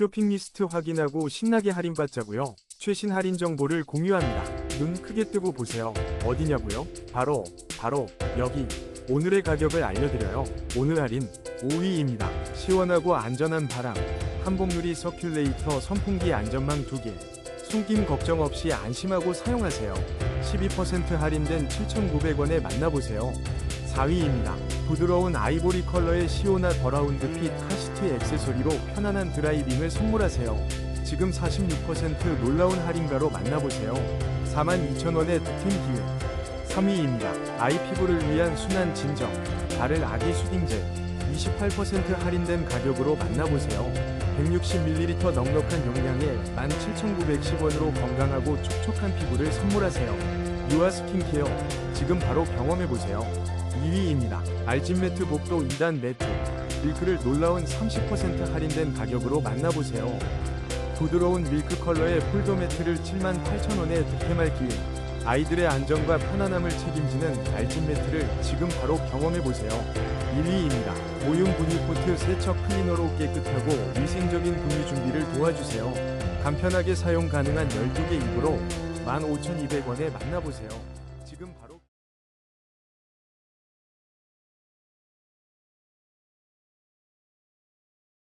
쇼핑 리스트 확인하고 신나게 할인받자고요. 최신 할인 정보를 공유합니다. 눈 크게 뜨고 보세요. 어디냐고요? 바로 바로 여기. 오늘의 가격을 알려드려요. 오늘 할인 5위입니다. 시원하고 안전한 바람. 한복유리 서큘레이터 선풍기 안전망 2개. 숨김 걱정 없이 안심하고 사용하세요. 12% 할인된 7,900원에 만나보세요. 4위입니다. 부드러운 아이보리 컬러의 시오나 더라운드 핏 카시트 액세서리로 편안한 드라이빙을 선물하세요. 지금 46% 놀라운 할인가로 만나보세요. 42,000원의 득템 기회. 3위입니다. 아이 피부를 위한 순한 진정. 바를 아기 수딩젤. 28% 할인된 가격으로 만나보세요. 160ml 넉넉한 용량에 17,910원으로 건강하고 촉촉한 피부를 선물하세요. 유아 스킨케어. 지금 바로 경험해보세요. 2위입니다. 알진 매트 복도 2단 매트. 밀크를 놀라운 30% 할인된 가격으로 만나보세요. 부드러운 밀크 컬러의 폴더 매트를 78,000원에 득템할 기회. 아이들의 안전과 편안함을 책임지는 알진 매트를 지금 바로 경험해보세요. 1위입니다. 모용 분유 코트 세척 클리너로 깨끗하고 위생적인 분유 준비를 도와주세요. 간편하게 사용 가능한 12개 입으로 15,200원에 만나보세요. 지금 바로